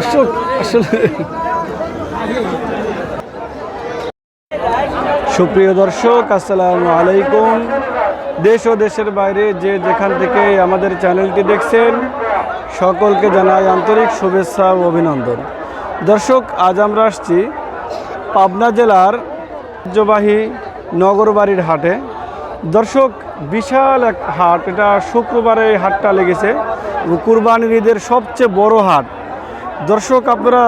দর্শক আসলে সুপ্রিয় দর্শক, আসসালামু আলাইকুম। দেশ ও দেশের বাইরে যে যেখান থেকে আমাদের চ্যানেলটি দেখছেন, সকলকে জানাই আন্তরিক শুভেচ্ছা ও অভিনন্দন। দর্শক, আজ আমরা আসছি পাবনা জেলার ঐতিহ্যবাহী নগরবাড়ির হাটে। দর্শক, বিশাল এক হাট, এটা শুক্রবারে হাটটা লেগেছে। কুরবানির ঈদের সবচেয়ে বড় হাট। দর্শক আপনারা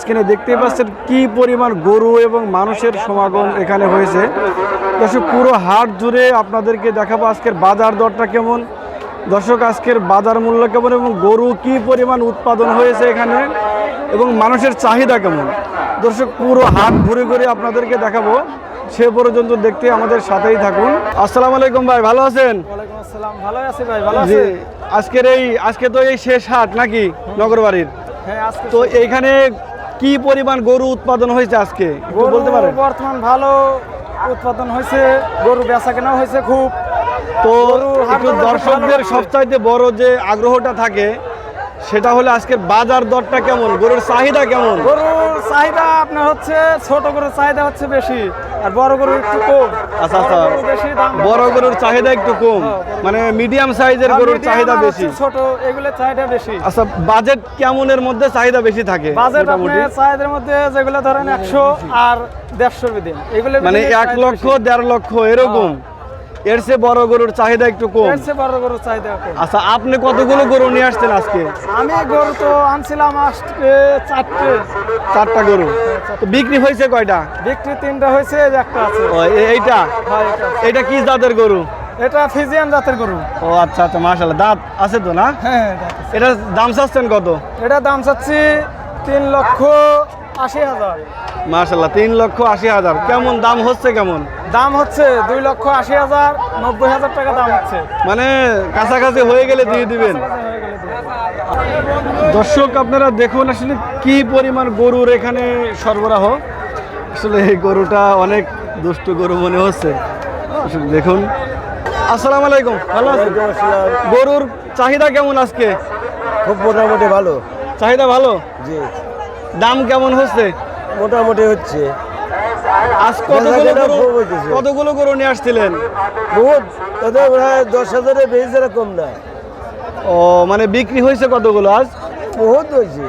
স্ক্রিনে দেখতেই পাচ্ছেন কি পরিমাণ গরু এবং মানুষের সমাগম এখানে হয়েছে। দর্শক পুরো হাট জুড়ে আপনাদেরকে দেখাবো আজকের বাজার দরটা কেমন। দর্শক আজকের বাজার মূল্য কেমন এবং গরু কি পরিমাণ উৎপাদন হয়েছে এখানে এবং মানুষের চাহিদা কেমন। দর্শক পুরো হাট ঘুরে ঘুরে আপনাদেরকে দেখাবো। সে পর্যন্ত দেখতে আমাদের সাথেই থাকুন। আসসালামু আলাইকুম ভাই ভালো আছেন? ভালো আছি ভাই ভালো আছি আজকের এই আজকে তো এই শেষ হাট নাকি নগরবাড়ির? তো এইখানে কি পরিমাণ গরু উৎপাদন হয়েছে আজকে? বলতে পারেন। বর্তমান ভালো উৎপাদন হয়েছে গরু বেচা কেনা হয়েছে খুব। তো একটু দর্শকদের। সবচাইতে বড় যে আগ্রহটা থাকে সেটা হলে আজকে বাজার দরটা কেমন? গরুর চাহিদা কেমন? গরুর চাহিদা আপনার হচ্ছে ছোট গরুর চাহিদা হচ্ছে বেশি আর বড় গরু একটু কম। আচ্ছা আচ্ছা। বড় গরুর চাহিদা একটু কম। হ্যাঁ, মানে মিডিয়াম সাইজের গরুর চাহিদা বেশি। ছোট এগুলোর চাহিদা বেশি। আচ্ছা বাজেট কেমনের মধ্যে চাহিদা বেশি থাকে বাজেট আপনার চাহিদার মধ্যে যেগুলো ধরেন একশো আর দেড়শো বিদিন। এগুলো মানে এক লক্ষ দেড় লক্ষ এরকম? এর চেয়ে বড় গরুর চাহিদা একটু কম। বড় গরুর চাহিদা কম। আচ্ছা আপনি কতগুলো গরু নিয়ে আসছেন আজকে? আমি গরু তো আনছিলাম আজকে চারটে। চারটা গরু। তো বিক্রি হয়েছে কয়টা? বিক্রি তিনটা হয়েছে একটা আছে। এইটা? হ্যাঁ, এটা এটা কি জাতের গরু? এটা ফিজিয়ান জাতের গরু। ও আচ্ছা আচ্ছা মাশাল্লাহ দাঁত আছে তো না? হ্যাঁ এটা দাম চাচ্ছেন কত? এটা দাম চাচ্ছি তিন লক্ষ আশি হাজার। মাশাল্লাহ তিন লক্ষ আশি হাজার। কেমন দাম হচ্ছে কেমন? দাম হচ্ছে দুই লক্ষ আশি হাজার নব্বই হাজার টাকা দাম হচ্ছে। মানে কাছাকাছি হয়ে গেলে দিয়ে দিবেন। দর্শক আপনারা দেখুন আসলে কি পরিমাণ গরুর এখানে সরবরাহ। আসলে এই গরুটা অনেক দুষ্ট গরু মনে হচ্ছে। আসলে দেখুন। আসসালামু আলাইকুম। ভালো আছেন? গরুর চাহিদা কেমন আজকে? খুব মোটামুটি ভালো। চাহিদা ভালো? জি। দাম কেমন হচ্ছে? মোটামুটি হচ্ছে। আজ কতগুলো। কতগুলো গরু নিয়ে আসছিলেন? বহুত তাদের প্রায় দশ হাজারের বেশি কম না। ও মানে বিক্রি হয়েছে কতগুলো আজ? বহুত হয়েছে।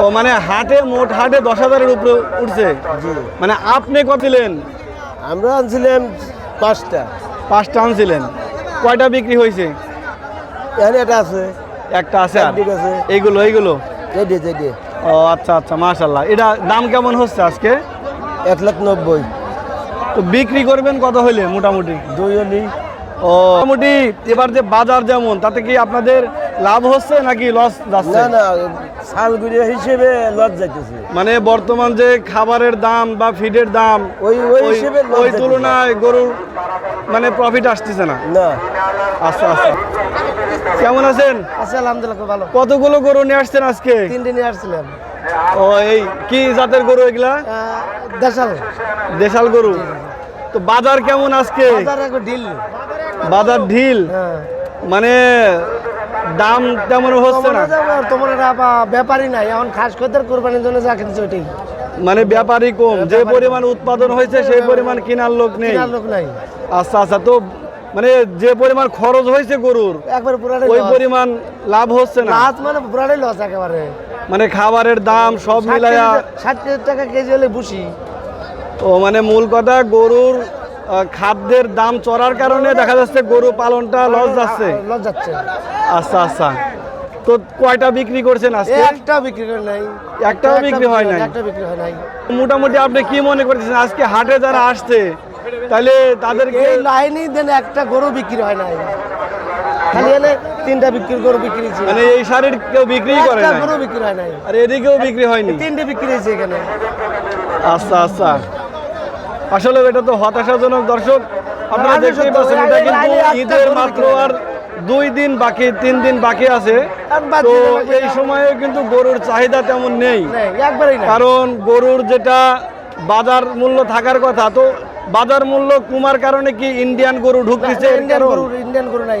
ও মানে হাটে মোট হাটে দশ হাজারের উপরে উঠছে। মানে আপনি কত দিলেন? আমরা আনছিলাম পাঁচটা। পাঁচটা আনছিলেন। কয়টা বিক্রি হয়েছে? এটা আছে। একটা আছে এইগুলো এইগুলো? যেটি যেটি ও আচ্ছা আচ্ছা মাশাল্লাহ এটা দাম কেমন হচ্ছে আজকে? এক লাখ নব্বই। তো বিক্রি করবেন কত হইলে মোটামুটি? দুই অলি ও মোটামুটি এবার যে বাজার যেমন তাতে কি আপনাদের লাভ হচ্ছে নাকি লস যাচ্ছে? না না হিসেবে লজ যাইতেছে। মানে বর্তমান যে খাবারের দাম বা ফিডের দাম ওই ওই ওই হিসেবে ওই তুলনায় গরুর মানে প্রফিট আসতেছে না? না। আচ্ছা আচ্ছা। কেমন আছেন? আছে আলহামদুলিল্লাহ ভালো। কতগুলো গরু নিয়ে আসছেন আজকে? তিন দিনে আসছিলাম। ও এই কি জাতের গরু এগুলা? দেশাল। দেশাল গরু। তো বাজার কেমন আজকে? ডিল বাজার ঢিল? হ্যাঁ। মানে দাম তেমন হচ্ছে না? তোমার ব্যাপারই নাই এখন খাস খদ্দের কোরবানির জন্য যা কিনছে ওইটাই। মানে ব্যাপারই কম। যে পরিমাণ উৎপাদন হয়েছে সেই পরিমাণ কেনার লোক নেই। লোক নাই। আচ্ছা আচ্ছা তো মানে যে পরিমাণ খরচ হয়েছে গরুর একবার পুরাটাই ওই পরিমাণ লাভ হচ্ছে না। লাজ মানে পুরাটাই লস একেবারে। মানে খাবারের দাম সব মিলাইয়া ষাট টাকা কেজি হলে বুঝি ও মানে মূল কথা গরুর খাদ্যের দাম চড়ার কারণে দেখা যাচ্ছে গরু পালনটা লস যাচ্ছে। লস যাচ্ছে। আচ্ছা আচ্ছা। তো কয়টা বিক্রি করছেন আজকে? একটা বিক্রি করে নাই। একটাও বিক্রি হয় নাই একটা বিক্রি হয় নাই। মোটামুটি আপনি কি মনে করতেছেন? আজকে হাটে যারা আসছে তাহলে তাদেরকে এই লাইনই দেন একটা গরু বিক্রি হয় নাই। খালি এনে তিনটা বিক্রি গরু বিক্রি হয়েছে। মানে এই শাড়ির কেউ বিক্রি করে না গরু বিক্রি হয় নাই। আর এদিকেও বিক্রি হয়নি? তিনটে বিক্রি হয়েছে এখানে। আচ্ছা আচ্ছা। আসলে এটা তো হতাশাজনক দর্শক। আপনারা দেখতেই পাচ্ছেন এটা কিন্তু ঈদের মাত্র আর দুই দিন বাকি তিন দিন বাকি আছে। তো এই সময়ে কিন্তু গরুর চাহিদা তেমন নেই। না কারণ গরুর যেটা বাজার মূল্য থাকার কথা তো বাজার মূল্য কমার কারণে কি ইন্ডিয়ান গরু ঢুকতেছে ইন্ডিয়ান গরু ইন্ডিয়ান গরু নাই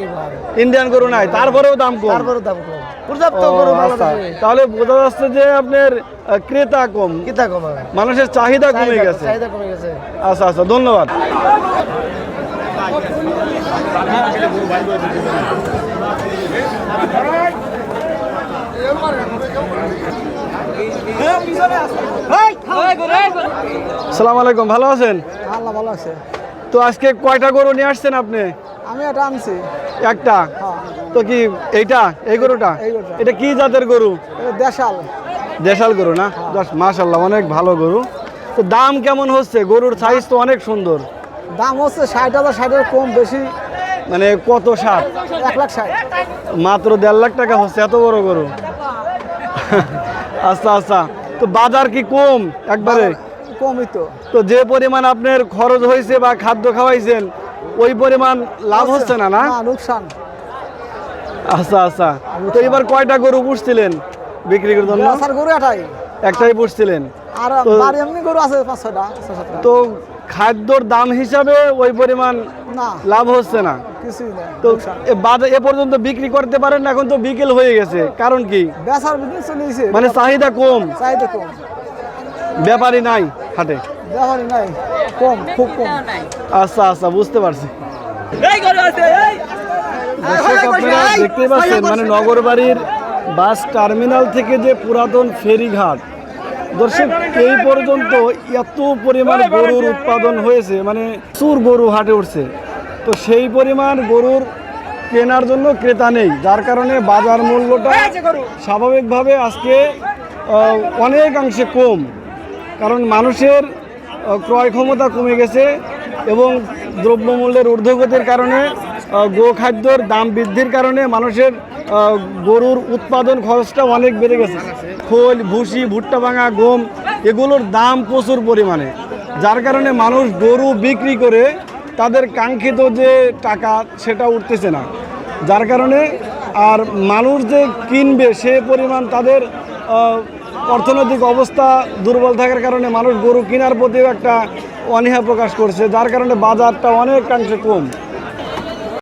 ইন্ডিয়ান গরু নাই তারপরেও দাম কম। তারপরে দাম কম। পর্যাপ্ত গরু ভালো আচ্ছা। তাহলে বোঝা যাচ্ছে যে আপনার ক্রেতা কম। কিতা কমা মানুষের চাহিদা কমে গেছে। চাহিদা কমে গেছে। আচ্ছা আচ্ছা ধন্যবাদ। সালাম আলাইকুম ভালো আছেন? আল্লাহ ভালো আছে। তো আজকে কয়টা গরু নিয়ে আসছেন আপনি? আমি এটা আনছি। একটা? তো কি এইটা? এই গরুটা? এটা কি জাতের গরু? দেশাল। দেশাল গরু না? দশ মাশাল্লাহ অনেক ভালো গরু। তো দাম কেমন হচ্ছে? গরুর সাইজ তো অনেক সুন্দর। দাম হচ্ছে ষাট হাজার ষাটের কম বেশি। মানে কত ষাট? এক লাখ ষাট। মাত্র দেড় লাখ টাকা হচ্ছে এত বড় গরু। আচ্ছা আচ্ছা। তো বাজার কি কম একবারে? কমই তো। তো যে পরিমাণ আপনার খরচ হয়েছে বা খাদ্য খাওয়াইছেন ওই পরিমাণ লাভ হচ্ছে। না না? নুকসান। লোকসান আচ্ছা আচ্ছা। তো এবার কয়টা গরু পুষছিলেন বিক্রি করার জন্য গরু একটাই একটাই পুষছিলেন। আর এমনি গরু আছে পাঁচ ছয়টা তো খাদ্যর দাম হিসাবে ওই পরিমাণ লাভ হচ্ছে না। তো এ এ পর্যন্ত বিক্রি করতে পারেন এখন তো বিকেল হয়ে গেছে। কারণ কি? মানে চাহিদা কম। চাহিদা কম। ব্যাপারই নাই হাটে। ব্যাপারই নাই। কম খুব কম। আচ্ছা আচ্ছা বুঝতে পারছি। আপনারা দেখতেই পাচ্ছেন মানে নগরবাড়ির বাস টার্মিনাল থেকে যে পুরাতন ফেরিঘাট দর্শক এই পর্যন্ত এত পরিমাণ গরুর উৎপাদন হয়েছে মানে প্রচুর গরু হাটে উঠছে। তো সেই পরিমাণ গরুর কেনার জন্য ক্রেতা নেই যার কারণে বাজার মূল্যটা স্বাভাবিকভাবে আজকে অনেকাংশে কম। কারণ মানুষের ক্রয় ক্ষমতা কমে গেছে এবং দ্রব্যমূল্যের ঊর্ধ্বগতির কারণে গোখাদ্যর দাম বৃদ্ধির কারণে মানুষের গরুর উৎপাদন খরচটা অনেক বেড়ে গেছে। খোল, ভুসি, ভুট্টা ভাঙা, গম, এগুলোর দাম প্রচুর পরিমাণে। যার কারণে মানুষ গরু বিক্রি করে তাদের কাঙ্ক্ষিত যে টাকা সেটা উঠতেছে না। যার কারণে আর মানুষ যে কিনবে সে পরিমাণ তাদের অর্থনৈতিক অবস্থা দুর্বল থাকার কারণে মানুষ গরু কেনার প্রতিও একটা অনীহা প্রকাশ করছে। যার কারণে বাজারটা অনেকাংশে কম।